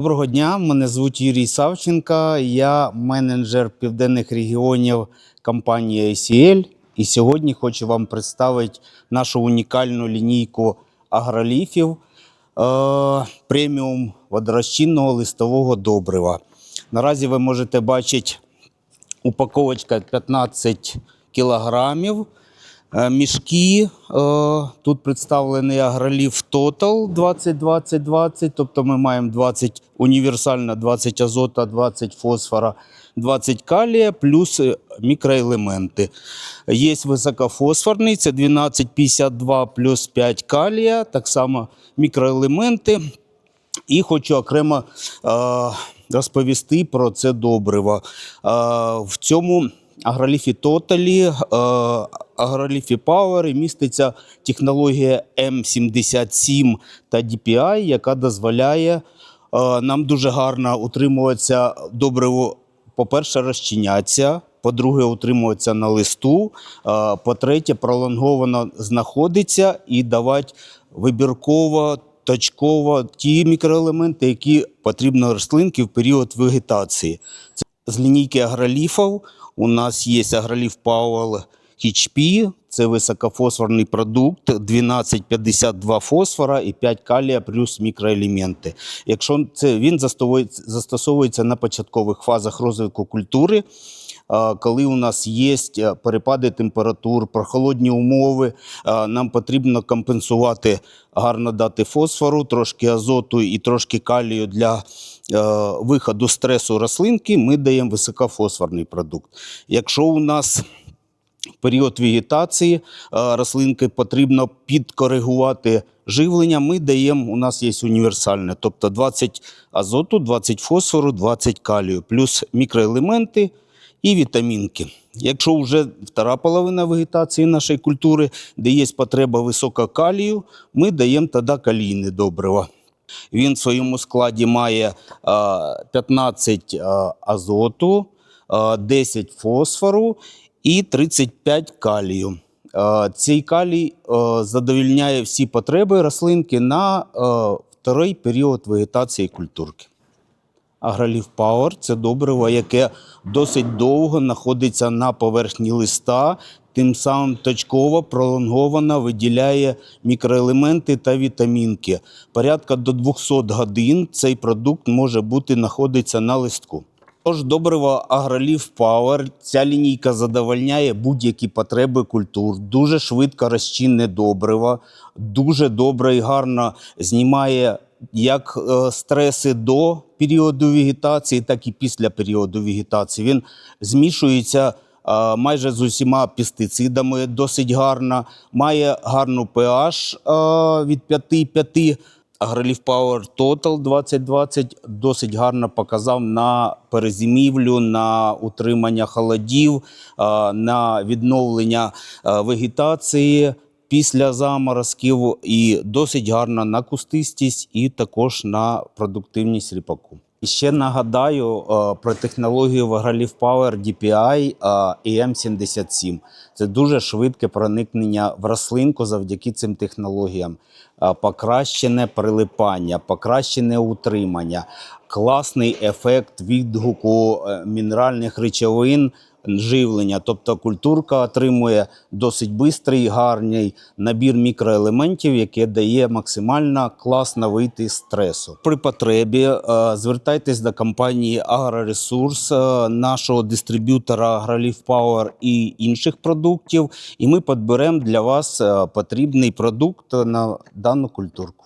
Доброго дня, мене звуть Юрій Савченко. Я менеджер південних регіонів компанії ICL. І сьогодні хочу вам представити нашу унікальну лінійку агроліфів е, преміум водорозчинного листового добрива. Наразі ви можете бачити упаковочка 15 кілограмів. Е, Мішки е, тут представлений агроліф Total 20-20-20, тобто ми маємо 20 універсально, 20 азота, 20 фосфора, 20 калія, плюс е, мікроелементи. Є високофосфорний, це 12,52 плюс 5 калія, так само мікроелементи. І хочу окремо розповісти про це добриво. В цьому агроліфі Тоталі, е, агроліфі Power міститься технологія М77 та DPI, яка дозволяє е, нам дуже гарно утримуватися добриво, по-перше, розчинятися. По-друге, утримуватися на листу. е, По-третє, пролонговано знаходиться і давати вибірково точково ті мікроелементи, які потрібно рослинки в період вегетації. З лінійки агроліфів у нас є агроліф Power HP, це високофосфорний продукт, 12,52 фосфора і 5 калія плюс мікроелементи. Якщо це він застосовується- на початкових фазах розвитку культури, коли у нас є е, перепади температур, прохолодні умови, нам потрібно компенсувати, гарно дати фосфору, трошки азоту і трошки калію для е, виходу стресу рослинки, ми даємо високофосфорний продукт. Якщо у нас період вегетації е, рослинки потрібно підкоригувати живлення. Ми даємо, у нас є універсальне, тобто 20 азоту, 20 фосфору, 20 калію, плюс мікроелементи і вітамінки. Якщо вже втора половина вегетації нашої культури, де є потреба високого калію, ми даємо тоді калійне добриво. Він в своєму складі має е, 15 е, азоту, е, 10 фосфору і 35 калію. Цей калій задовільняє всі потреби рослинки на второй період вегетації культурки. Агроліф Power – це добриво, яке досить довго знаходиться на поверхні листа, тим самим точково пролонговано виділяє мікроелементи та вітамінки. Порядка до 200 годин цей продукт може бути знаходиться на листку. Тож добриво Агроліф Power, ця лінійка задовольняє будь-які потреби культур, дуже швидко розчинне добриво, дуже добре і гарно знімає як е, стреси до періоду вегетації, так і після періоду вегетації. Він змішується е, майже з усіма пестицидами досить гарно, має гарну pH е, від 5,5. Агроліф Power Total 2020 досить гарно показав на перезимівлю, на утримання холодів, е, на відновлення вегетації після заморозків і досить гарно на кустистість і також на продуктивність ріпаку. І ще нагадаю е, про технологію Агроліф Power DPI е, EM77. Це дуже швидке проникнення в рослинку завдяки цим технологіям. Е, Покращене прилипання, покращене утримання, класний ефект відгуку мінеральних речовин, живлення. Тобто культурка отримує досить бистрий, гарний набір мікроелементів, яке дає максимально класно вийти з стресу. При потребі е, звертайтесь до компанії Агроресурс, е, нашого дистриб'ютора Агроліф Power і інших продуктів, і ми підберемо для вас е, потрібний продукт на дану культурку.